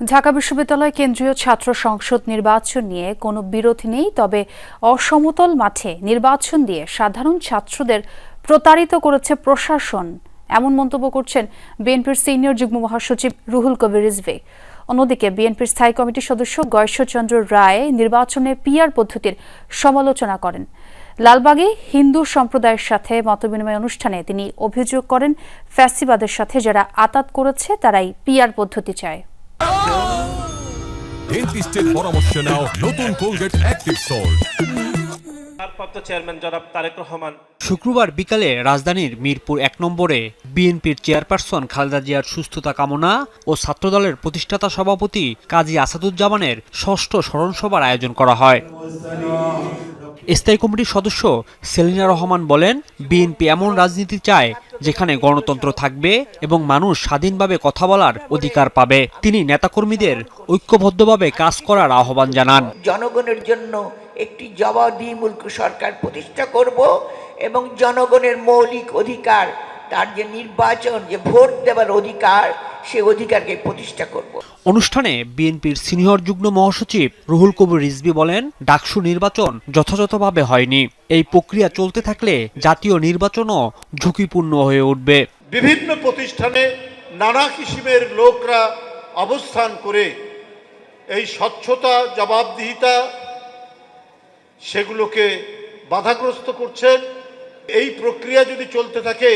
ঢাকা বিশ্ববিদ্যালয় কেন্দ্রীয় ছাত্র সংসদ নির্বাচন নিয়ে কোনো বিরোধ নেই, তবে অসমতল মাঠে নির্বাচন দিয়ে সাধারণ ছাত্রদের প্রতারিত করেছে প্রশাসন। এমন মন্তব্য করছেন বিএনপির সিনিয়র যুগ্ম মহাসচিব রুহুল কবির রিজভী। অন্যদিকে বিএনপির স্থায়ী কমিটির সদস্য গয়েশ্বরচন্দ্র রায় নির্বাচনে পিআর পদ্ধতির সমালোচনা করেন। লালবাগে হিন্দু সম্প্রদায়ের সাথে মতবিনিময় অনুষ্ঠানে তিনি অভিযোগ করেন, ফ্যাসিবাদের সাথে যারা আতাত করেছে তারাই পিআর পদ্ধতি চায়। ডেন্টিস্টের পরামর্শ নাও নতুন কোলগেট অ্যাক্টিভ সল্ট ভারপ্রাপ্ত চেয়ারম্যান জনাব তারেক রহমান। শুক্রবার বিকালে রাজধানীর মিরপুর এক নম্বরে বিএনপির চেয়ারপারসন খালেদা জিয়ার সুস্থতা কামনা ও ছাত্রদলের প্রতিষ্ঠাতা সভাপতি কাজী আসাদুজ্জামানের ষষ্ঠ স্মরণসভার আয়োজন করা হয়। স্থায়ী কমিটির সদস্য সেলিনা রহমান বলেন, বিএনপি এমন রাজনীতি চায় যেখানে গণতন্ত্র থাকবে এবং মানুষ স্বাধীনভাবে কথা বলার অধিকার পাবে। তিনি নেতাকর্মীদের ঐক্যবদ্ধভাবে কাজ করার আহ্বান জানান। জনগণের জন্য একটি জবাবদিহিমূলক সরকার প্রতিষ্ঠা করব এবং জনগণের মৌলিক অধিকার তার যে নির্বাচন যে ভোট দেওয়ার অধিকার সে অধিকারকে প্রতিষ্ঠা করব। অনুষ্ঠানে বিএনপির সিনিয়র যুগ্ম মহাসচিব রুহুল কবির রিজভী বলেন ডাকসু নির্বাচন যথাযথভাবে হয়নি। এই প্রক্রিয়া চলতে থাকলে জাতীয় নির্বাচনও ঝুঁকিপূর্ণ হয়ে উঠবে। বিভিন্ন প্রতিষ্ঠানে নানা কিসিমের লোকরা অবস্থান করে এই স্বচ্ছতা জবাবদিহিতা সেগুলোকে বাধাগ্রস্ত করছেন। এই প্রক্রিয়া যদি চলতে থাকে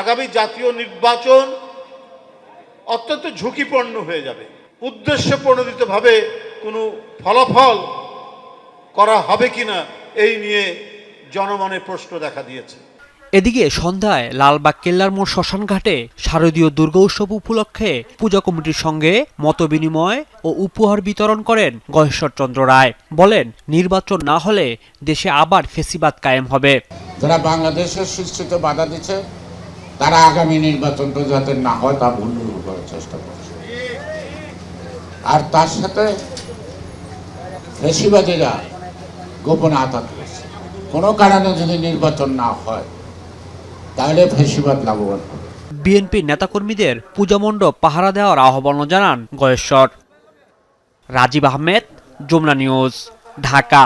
আগামী জাতীয় নির্বাচন অত্যন্ত ঝুঁকিপূর্ণ হয়ে যাবে। উদ্দেশ্য প্রণোদিতভাবে কোনো ফলাফল করা হবে কিনা এই নিয়ে জনমনে প্রশ্ন দেখা দিয়েছে। এদিকে সন্ধ্যায় লালবাগ কেল্লার মোড় শ্মশান ঘাটে শারদীয় দুর্গা উৎসব উপলক্ষে পূজা কমিটির সঙ্গে মতবিনিময় ও উপহার বিতরণ করেন গহেশ্বরচন্দ্র রায়। বলেন নির্বাচন না হলে দেশে আবার ফেসিবাদ কায়েম হবে। যারা বাংলাদেশের সৃষ্টিতে বাধা দিচ্ছে তারা আগামী নির্বাচনটা যাতে না হয় তা ভুল করার চেষ্টা করছে। আর তার সাথে ফেসিবাদীরা গোপনে আঘাত করেছে। কোনো কারণে যদি নির্বাচন না হয়, তাহলে ফেসিবাদ লাভবান হবে। বিএনপির নেতাকর্মীদের পূজামণ্ডপ পাহারা দেওয়ার আহ্বানও জানান গয়েশ্বর। রাজীব আহমেদ, যমুনা নিউজ, ঢাকা।